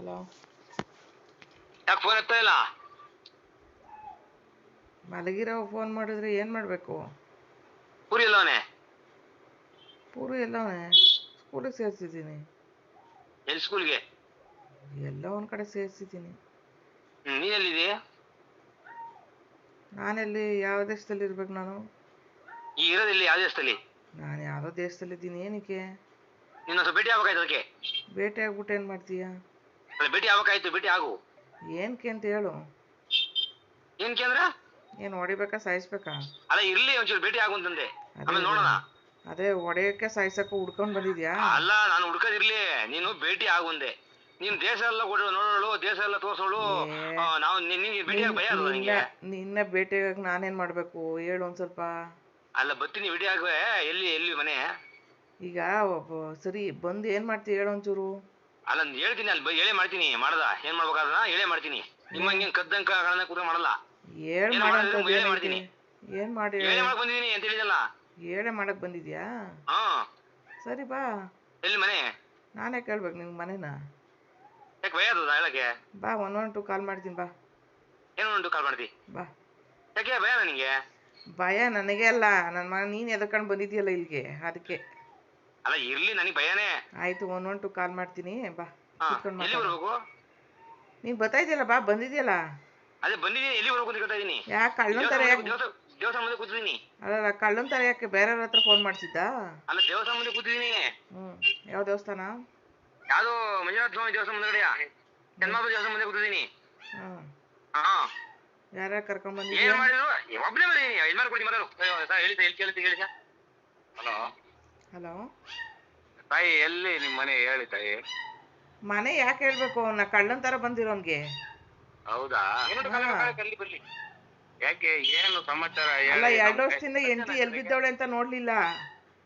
Hello ಯಾಕೆ phone ಎತ್ತಾ ಇಲ್ಲ? ಮಲಗಿರೋ phone ಮಾಡಿದ್ರೆ ಏನು ಮಾಡಬೇಕು? ಪೂರಿ ಎಲ್ಲವನೆ? ಪೂರಿ ಎಲ್ಲವನೇ? ಸ್ಕೂಲಿಗೆ ಸೇರಿಸಿದ್ದೀನಿ. ಎಲ್ಲಿ ಸ್ಕೂಲ್ಗೆ ಎಲ್ಲ ಒಂದು ಕಡೆ ಸೇರಿಸಿದ್ದೀನಿ. ನೀ ಎಲ್ಲಿದೀಯ ನಾನೆಲ್ಲಿ ಯಾವ ದೇಶದಲ್ಲಿ ಇರ್ಬೇಕು ನಾನು? ಈಗ ಇರೋದಿಲ್ಲಿ ಯಾವ ದೇಶದಲ್ಲಿ? ನಾನು ಯಾವುದೋ ದೇಶದಲ್ಲಿದ್ದೀನಿ ಏನಕ್ಕೆ? ನಿನ್ನ ಸ್ವಲ್ಪ ಭೇಟಿ ಆಗ್ಬೇಕಾಯ್ತು ಅದಕ್ಕೆ? ಭೇಟಿ ಆಗ್ಬಿಟ್ಟು ಏನು ಮಾಡ್ತೀಯಾ? ಭೇಟಿ ಆಗ್ಬೇಕಾಯ್ತು ಭೇಟಿ ಆಗು. ಏನಕ್ಕೆ ಕೇಂತ ಹೇಳು. ಏನ್ ಕೇಂದ್ರ ಏನ್ ಹೊಡಿಬೇಕಾ ಸಾಯಿಸ್ಬೇಕಾ? ಅಲ್ಲ ಇರ್ಲಿ ಒಂಚೂರು ಭೇಟಿ ಆಗು ಅಂತಂದೆ. ಆಮೇಲೆ ನೋಡೋಣ. ಅದೇ ಒಡೆಯಕ್ಕೆ ಸಾಯಿಸಕ್ಕೆ ಹುಡ್ಕೊಂಡ್ ಬಂದಿದ್ಯಾ? ಅಲ್ಲ ನಾನು ಹುಡ್ಕೋದಿರ್ಲಿ ನೀನು ಭೇಟಿ ಆಗುಂದೆ ನೀನ್ ದೇಶ ಎಲ್ಲ ಕೊಡು ನೋಡೋಳು ದೇಶ ಎಲ್ಲ ತೋರ್ಸೋಳು. ನಾವು ನಿನ್ಗೆ ಭೇಟಿ ಭಯ ಅಲ್ಲ ನಿನ್ನ ನಿಂಗೆ? ನಿನ್ನ ಭೇಟಿಯಾಗಕ್ಕೆ ನಾನೇನ್ ಮಾಡಬೇಕು? ಹೇಳು ಒಂದ್ ಸ್ವಲ್ಪ. ಅಲ್ಲ ಬರ್ತೀನಿ ಭೇಟಿ ಆಗುವೆ ಎಲ್ಲಿ ಎಲ್ಲಿ ಮನೆ? ಈಗ ಒಬ್ಬ ಸರಿ ಬಂದು ಏನ್ ಮಾಡ್ತಿ ಹೇಳು ಒಂಚೂರು. ಅಲ್ಲ ಹೇಳ್ತೀನಿ ಅಲ್ಲಿ ಹೇಳೇ ಮಾಡ್ತೀನಿ ಮಾಡದ. ಏನ್ ಮಾಡ್ಬೇಕಾದ್ರ ಹೇಳೇ ಮಾಡ್ತೀನಿ. ನಿಮ್ಮ ಹಂಗೆ ಕದ್ದಂಕ ಗಳನ್ನ ಕೂಡ ಮಾಡಲ್ಲ. ಏಳೆ ಹೇಳೇ ಮಾಡ್ತೀನಿ. ಏನ್ ಮಾಡಿ ಹೇಳೇ? ಮಾಡಕ್ ಬಂದಿದೀನಿ ಅಂತ ಹೇಳಿದಲ್ಲ. ಹೇಳೇ ಮಾಡಕ್ ಬಂದಿದ್ಯಾ? ಹಾ. ಸರಿ ಬಾ. ಎಲ್ಲಿ ಮನೆ? ನಾನೇ ಕೇಳ್ಬೇಕು ನಿಮ್ಗೆ ಮನೇನ. ಯಾಕೆ ಭಯ ಆಗ್ತದ ಹೇಳಕ್ಕೆ? ಬಾ ಒನ್ ಒನ್ ಟು ಕಾಲ್ ಮಾಡ್ತೀನಿ ಬಾ. ಏನು ಉಂಟು ಕಾಲ್ ಮಾಡ್ತಿ? ಬಾ. ಯಾಕೆ ಭಯ ನನಗೆ ಭಯ ನನಗೆ ಅಲ್ಲ. ನನ್ನ ಮನೆ ನೀನು ಎದಕ್ಕಂಡು ಬಂದಿದ್ಯಲ್ಲ ಇಲ್ಲಿಗೆ ಅದಕ್ಕೆ. ಅಲ್ಲ ಇರ್ಲಿ ನನಗೆ ಭಯನೇ. ಆಯ್ತು ಒನ್ ಒನ್ ಟು ಕಾಲ್ ಮಾಡ್ತೀನಿ ಬಾ. ಹಾ ಕೂತ್ಕೊಂಡು ಎಲ್ಲಿ ನೀನ್ ನೀನು ಇದೆಯಲ್ಲ ಬಾ ಬಂದಿದ್ಯಲ್ಲ? ಅದೇ ಬಂದಿದ್ದೀನಿ ಎಲ್ಲಿ ಬರ್ಬೇಕು ಅಂತ ಕೇಳ್ತಾ ಇದೀನಿ? ಯಾಕೆ ಕಳ್ಳನ ಥರ ಯಾಕೆ ದೇವಸ್ಥಾನ ಮುಂದೆ ಕೂತಿದ್ದೀನಿ ಅಲ್ಲ ಕಳ್ಳನ ಥರ ಯಾಕೆ ಬೇರೆಯವ್ರ ಹತ್ರ ಫೋನ್ ಮಾಡ್ಸಿದ್ದಾ ಅಲ್ಲ ದೇವಸ್ಥಾನ ಮುಂದೆ ಕೂತಿದ್ದೀನಿ ಹ್ಮ್ ಯಾವ ದೇವಸ್ಥಾನ? ಯಾವ್ದು ಮಂಜುನಾಥ ಸ್ವಾಮಿ ದೇವಸ್ಥಾನ ಮುಂದೆ ಜನ್ಮಾಪುರ ದೇವಸ್ಥಾನ ಮುಂದೆ ಕೂತಿದ್ದೀನಿ ಹಾಂ ಹಾ. ಯಾರ್ಯಾರು ಕರ್ಕೊಂಡ್ ಏನ್ ಬಂದಿದ್ಯಾ ಮಾಡಿದ್ರು ಒಬ್ಬನೇ ಬಂದಿದ್ದೀನಿ ಯಜಮಾನ್ ಮಾಡ್ಕೊಡಿ ಅಯ್ಯೋ, ಸರ್, ಹೇಳಿ ಕೇಳಿ ಎಲ್ಲಿ ಹೇಳಿ ಹಲೋ. ಹಲೋ? ತಾಯಿ ಎಲ್ಲಿ ನಿಮ್ಮ ಮನೆ ಹೇಳಿ ತಾಯಿ? ಮನೆ ಯಾಕೆ ಹೇಳ್ಬೇಕು? ಅವನ್ನ ಕಳ್ಳನ್ ತರ ಬಂದಿರೋನ್ಗೆ ಹೌದಾ? ಬರ್ಲಿ. ಯಾಕೆ ಏನು ಸಮಾಚಾರ ಅಲ್ಲ ಎರಡು ವರ್ಷದಿಂದ ಎಂಟಿ ಎಲ್ ಬಿದ್ದವಳೆ ಅಂತ ನೋಡ್ಲಿಲ್ಲ.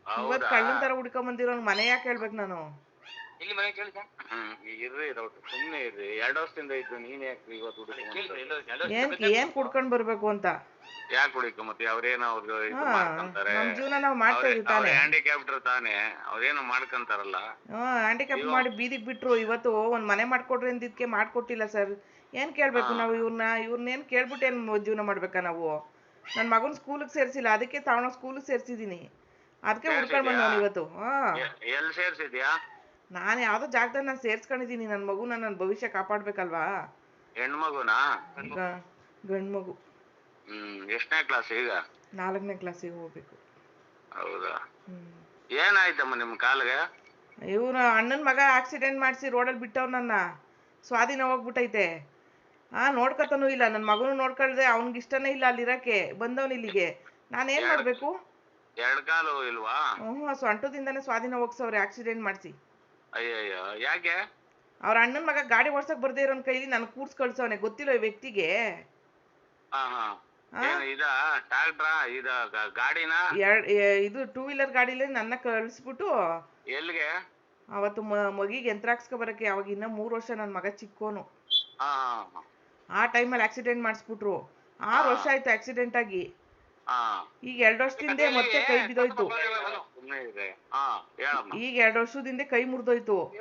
ಇವತ್ತು ಕಳ್ಳನ್ ತರ ಹುಡ್ಕೊಂಡ್ ಬಂದಿರೋನ್ ಮನೆ ಯಾಕೆ ಹೇಳ್ಬೇಕು ನಾನು? ಇಲ್ಲಿ ಮನೆ ಕೇಳಿ ಸರ್. ಇರ್ರಿ ಡೌಟ್ ಸುಮ್ಮನೆ ಇರ್ರಿ. ಎರಡು ವರ್ಷದಿಂದ ಇದ್ದು ನೀನ್ ಯಾಕೆ ಇವತ್ತು ಏನ್ ಏನ್ ಕುಡ್ಕೊಂಡ್ ಬರ್ಬೇಕು ಅಂತ? ಯಾಕೆ ಹುಡುಕ ಮತ್ತೆ? ಅವ್ರೇನೋ ಅವ್ರಿಗೆ ಇದು ಹಾ ಮಾಡ್ಕೊಂತಾರೆ. ನಮ್ ಜೀವನ ನಾವ್ ಮಾಡ್ತಾ ಇದೀವಿ ತಾನೇ. ಹ್ಯಾಂಡಿಕ್ಯಾಪ್ಟರ್ ತಾನೇ. ಅವ್ರೇನೋ ಮಾಡ್ಕೊಂತಾರಲ್ಲ. ಹ್ಮ್ ಹ್ಯಾಂಡಿಕ್ಯಾಪ್ ಮಾಡಿ ಬೀದಿಗ್ ಬಿಟ್ರು ಇವತ್ತು ಒಂದ್ ಮನೆ ಮಾಡ್ಕೊಡ್ರಿ ಅಂದಿದ್ಕೆ ಮಾಡ್ಕೊಟ್ಟಿಲ್ಲ ಸರ್. ಏನ್ ಕೇಳ್ಬೇಕು ನಾವು ಇವ್ರನ್ನ ಇವ್ರನ್ನ ಏನ್ ಕೇಳ್ಬಿಟ್ಟು ಏನ್ ಜೀವನ ಮಾಡ್ಬೇಕಾ ನಾವು? ನನ್ ಮಗನ್ ಸ್ಕೂಲಿಗೆ ಸೇರ್ಸಿಲ್ಲ ಅದಕ್ಕೆ ತಾವಣ ಸ್ಕೂಲಿಗೆ ಸೇರ್ಸಿದೀನಿ ಅದಕ್ಕೆ ಹುಡ್ಕೊಂಡ್ ಬಂದವನು ಇವತ್ತು ಹಾ. ಎ- ಎಲ್ ಸೇರ್ಸಿದ್ಯಾ? ನಾನು ಯಾವ್ದೋ ಜಾಗದಲ್ಲಿ ನಾನು ಸೇರ್ಸ್ಕೊಂಡಿದೀನಿ ನನ್ನ ಮಗುನ ನನ್ನ ಭವಿಷ್ಯ ಕಾಪಾಡ್ಬೇಕಲ್ವಾ? ಹೆಣ್ಮಗುನಾ? ಗ- ಗಂಡ್ ಮಗು ಹ್ಮ್ ಎಷ್ಟನೇ ಕ್ಲಾಸ್ ಈಗ? ನಾಲ್ಕನೇ ಕ್ಲಾಸಿಗೆ ಹೋಗ್ಬೇಕು. ಹೌದಾ? ಹ್ಮ್. ಏನಾಯ್ತಮ್ಮ ನಿಮ್ ಕಾಲ್ಗೆ? ಇವ್ನ ಅಣ್ಣನ ಮಗ ಆಕ್ಸಿಡೆಂಟ್ ಮಾಡಿಸಿ ರೋಡಲ್ಲಿ ಬಿಟ್ಟವ್ ನನ್ನ. ಸ್ವಾಧೀನ ಹೋಗ್ಬಿಟ್ಟೈತೆ. ಆ ನೋಡ್ಕೊತಾನೂ ಇಲ್ಲ. ನನ್ನ ಮಗನು ನೋಡ್ಕೊಳ್ದೆ ಅವ್ನಿಗೆ ಇಷ್ಟನೇ ಇಲ್ಲ ಅಲ್ಲಿರಕ್ಕೆ ಬಂದವನು ಇಲ್ಲಿಗೆ. ನಾನೇನ್ ಮಾಡ್ಬೇಕು? ಎರಡ್ ಕಾಲು ಇಲ್ವಾ? ಹ್ಞೂ ಸೊಂಟದಿಂದಾನೇ ಸ್ವಾಧೀನ ಹೋಗ್ಸವ್ರೆ ಆಕ್ಸಿಡೆಂಟ್ ಮಾಡಿಸಿ. ಅಯ್ಯಯ್ಯೋ ಯಾಕೆ? ಅವ್ರ ಅಣ್ಣನ ಮಗ ಗಾಡಿ ಓಡ್ಸಕ್ ಬರ್ದೇ ಇರೋನ್ ಕೈಲಿ ನನ್ ಕೂರ್ಸ್ ಕಳ್ಸವನೆ. ಗೊತ್ತಿಲ್ಲ ಈ ವ್ಯಕ್ತಿಗೆ? ಹಾ ಹಾ. ಇದ? ಟ್ರಾಕ್ಟ್ರಾ ಇದ ಗ- ಗಾಡಿನ? ಎರಡ್ ಇದು ಟೂ ವೀಲರ್ ಗಾಡಿಲಿ ನನ್ನ ಕಳಿಸ್ಬಿಟ್ಟು ಎಲ್ಲಿಗೆ? ಅವತ್ತು ಮಗಿಗೆ ಯಂತ್ರ ಹಾಕ್ಸ್ಕೊ ಬರಕ್ಕೆ ಅವಾಗ ಇನ್ನ ಮೂರ್ ವರ್ಷ ನನ್ನ ಮಗ ಚಿಕ್ಕೋನು. ಆ ಟೈಮ್ ಆ ಟೈಮಲ್ಲಿ ಆಕ್ಸಿಡೆಂಟ್ ಮಾಡಿಸ್ಬಿಟ್ರು. ಆರು ವರ್ಷ ಆಯ್ತು ಆಕ್ಸಿಡೆಂಟ್ ಆಗಿ. ಈಗ ಎರಡು ವರ್ಷದಿಂದ ಮತ್ತೆ ಕೈ ಬಿದ್ದೋಯ್ತು. ಈಗ ಎರಡು ವರ್ಷದಿಂದ ಕೈ ಮುರಿದೋಯ್ತು.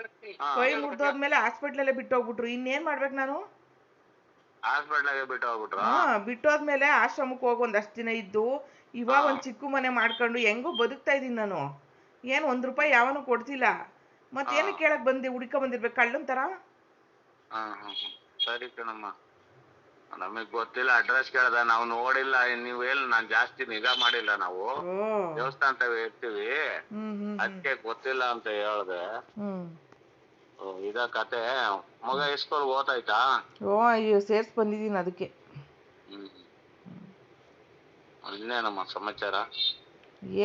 ಕೈ ಮುರಿದೋದ್ಮೇಲೆ ಹಾಸ್ಪಿಟ್ಲಲ್ಲೇ ಬಿಟ್ಟೋಗ್ಬಿಟ್ರು. ಇನ್ನೇನ್ ಮಾಡ್ಬೇಕು ನಾನು? ಹಾಸ್ಪಿಟ್ಲಾಗೆ ಬಿಟ್ಟು ಹೋದ್ಮೇಲೆ ಹಾ ಬಿಟ್ಟೋದ್ಮೇಲೆ ಆಶ್ರಮಕ್ಕೆ ಹೋಗಿ ಒಂದಷ್ಟು ದಿನ ಇದ್ದು ಇವಾಗ ಒಂದ್ ಚಿಕ್ಕ ಮನೆ ಮಾಡ್ಕೊಂಡು ಹೆಂಗೋ ಬದುಕ್ತಾ ಇದೀನಿ ನಾನು. ಏನ್ ಒಂದ್ ರೂಪಾಯಿ ಯಾವನು ಕೊಡ್ತಿಲ್ಲ. ಮತ್ತೇನು ಕೇಳಕ್ ಬಂದೆ ಹುಡ್ಕ ಬಂದಿರ್ಬೇಕು ಕಳ್ಳನ್ ತರ? ಹಾ ಹಾ ಹಾ. ಸರಿ ಕಣಮ್ಮ. ನಮಗ್ ಗೊತ್ತಿಲ್ಲ ಅಡ್ರೆಸ್ ಕೇಳ್ದ. ನಾವು ನೋಡಿಲ್ಲ ನೀವ್ ಹೇಳಿ ನಾನ್ ಜಾಸ್ತಿ ನಿಗಾ ಮಾಡಿಲ್ಲ ನಾವು. ಓ. ದೇವಸ್ಥಾನ ತವ ಇರ್ತೀವಿ. ಹ್ಮ್ ಹ್ಮ್ ಅದಕ್ಕೆ ಗೊತ್ತಿಲ್ಲ ಅಂತ ಹೇಳ್ದೆ. ಹ್ಮ್. ಇದ ಕತೆ. ಮಗ ಇಸ್ಕೊಂಡು ಓದಾಯ್ತಾ ಓ ಅಯ್ಯೋ ಸೇರ್ಸ್ ಬಂದಿದ್ದೀನಿ ಅದಕ್ಕೆ. ಅಲ್ಲೇ ನಮ್ಮ ಸಮಾಚಾರ?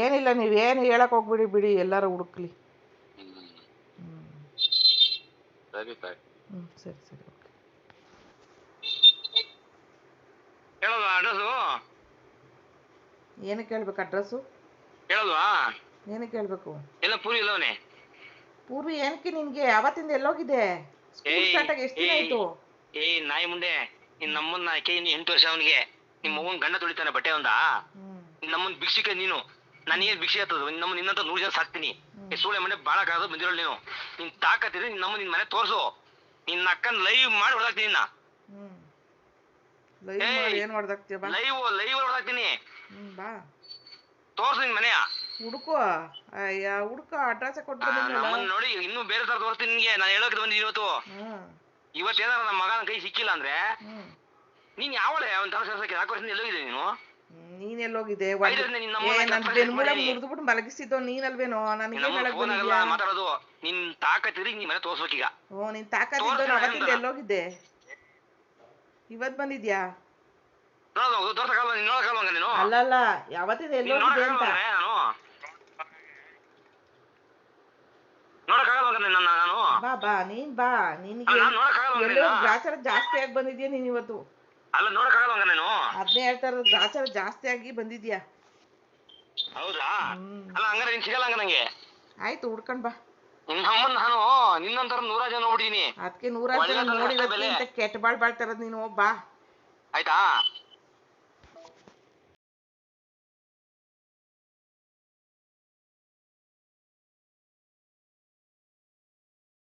ಏನಿಲ್ಲ ನೀವೇನು ಹೇಳಕ್ ಹೋಗ್ಬಿಡಿ ಬಿಡಿ ಎಲ್ಲರೂ ಹುಡುಕ್ಲಿ. ಸರಿ ತಾಯಿ. ಹ್ಮ್ ಸರಿ ಸರಿ ಓಕೆ. ಹೇಳಲ್ವಾ ಅಡ್ರೆಸ್ಸು? ಏನಕ್ಕೆ ಹೇಳ್ಬೇಕು ಅಡ್ರೆಸ್ಸು? ಹೇಳಲ್ವಾ ಏನಕ್ಕೆ ಹೇಳ್ಬೇಕು? ಎಲ್ಲ ಪೂರಿ ಇಲ್ಲವನೇ ಪೂರ್ವಿ ಏನಕ್ಕೆ ನಿನ್ಗೆ? ಅವತ್ತಿಂದ ಎಲ್ಲೋಗಿದೆ ಸ್ಕೂಲ್ ಏಯ್, ಸ್ಟಾರ್ಟ್ ಆಗಿ ಎಷ್ಟು ದಿನ ಆಯ್ತು? ಏಯ್ ನಾಯಿ ಮುಂಡೆ ನಿನ್ ನಮ್ಮನ್ನ ಆಕೆ ಇನ್ನು ಎಂಟು ವರ್ಷ ಅವನಿಗೆ. ನಿಮ್ ಮಗನ್ ಗಂಡ ತುಳಿತಾನೆ ಬಟ್ಟೆ ಒಂದ? ನಮ್ಮನ್ ಭಿಕ್ಷಿಕೆ ನೀನು. ನಾನು ಏನ್ ಭಿಕ್ಷೆ ಆತದ ನಮ್ಮ ನಿನ್ನಂತ ನೂರು ಜನ ಸಾಕ್ತೀನಿ. ಸೂಳೆ ಮನೆ ಬಾಳ ಕಾದ ಬಂದಿರೋ ನೀನು. ನಿನ್ ತಾಕತ್ತಿದ್ರೆ ನಿನ್ ನಮ್ಮ ನಿನ್ ಮನೆ ತೋರ್ಸು. ನಿನ್ನ ಅಕ್ಕನ್ ಲೈವ್ ಮಾಡಿ ಹೊಡ್ದಾಕ್ತೀನಿ ನಿನ್ನ. ಹ್ಮ್. ಲೈವ್ ಲೈವ್ ಲೈವ್ ಹೊಡ್ದಾಕ್ತೀನಿ ತೋರ್ಸು ನಿನ್ ಮನೆಯ. ಹುಡುಕೋ ಅಯ್ಯ ಹುಡುಕ ಅಡ್ರೆಸ್ ಕೊಟ್ಟು ನೋಡಿ ಇನ್ನು ಬೇರೆ ತರ ತೋರಿಸ್ತೀನಿ ನಿನ್ಗೆ. ನಾನು ಹೇಳೋಕೆ ಬಂದಿದ್ದೀನಿ ಇವತ್ತು. ಇವತ್ತು ಏನಾರ ನಮ್ಮ ಮಗನ ಕೈ ಸಿಕ್ಕಿಲ್ಲ ಅಂದ್ರೆ ನೀನ್ ಯಾವಳೆ? ಅವ್ನ ತರ ಸೇರ್ಸಕ್ಕೆ ನಾಲ್ಕು ವರ್ಷದಿಂದ ಎಲ್ಲೋಗಿದೆ ನೀನು? ಹ್ಮ್, ನೀನ್ ಎಲ್ಲೋಗಿದೆ ಐದರಿಂದ ನಿನ್ನ ಏ ಅಮ್ಮನ್ನ ನನ್ ಕರ್ಕೊಂಡ್ ಬೆನ್ಮೂಳ ಬಂದೀನಿ. ಮುರಿದ್ಬಿಟ್ಟು ಮಲಗಿಸಿದ್ದು ನೀನಲ್ವೇನೋ? ನನಗೆ ಮಾತಾಡೋದು. ನಿನ್ ತಾಕತ್ತಿರಿ ನೀನ್ ಮನೆ ತೋರ್ಸ್ಬೇಕೀಗ. ಓ ನಿನ್ ತಾಕತ್ ತೋರ್ಸು ಅವತ್ತಿಂದ ನಾನು ಎಲ್ಲೋಗಿದ್ದೆ. ಇವತ್ ಬಂದಿದ್ಯಾ? ಅಲ್ಲಲ್ಲ ಯಾವತ್ತಿದೆ ನೀನ್ ಎಲ್ಲೋಗಿದ್ದೆ ಅಂತ ನೋಡಕ್ಕಾಗಲ್ಲ ನಾನು ನೋಡಕ್ಕಾಗಲ್ಲ ಮಗನೇ ನನ್ನ ನಾನು ಬಾ ನೀನ್ ಬಾ ನಿನ್ಗೆ ಎಲ್ಲೋ ಗ್ರಾಚಾರ ಜಾಸ್ತಿ ಆಗಿ ಬಂದಿದ್ಯಾ ನೀನ್ ಇವತ್ತು? ಅಲ್ಲ ನೋಡಕ್ಕಾಗಲ್ಲ ಮಗ ನೀನು. ಅದ್ನೇ ಹೇಳ್ತಾ ಇರೋದು ಗ್ರಾಚಾರ ಜಾಸ್ತಿ ಆಗಿ ಬಂದಿದ್ಯಾ? ಹೌದಾ? ಅಲ್ಲ ಹಂಗಾರೆ ನೀನ್ ಸಿಗಲ್ಲ ಹಂಗ ನಂಗೆ. ಆಯ್ತು ಹುಡ್ಕೊಂಡ್ ಬಾ. ನಾನು ನಿನ್ನಂತರ ನೂರಾ ಜನ ನೋಡಿದೀನಿ ಅದಕ್ಕೆ ನೂರಾರು ಜನ. ಇಂತ ಕೆಟ್ಟ ಬಾಳ್ ಬಾಳ್ತಾರದ್ ನೀನು ಬಾ. ಆಯ್ತಾ?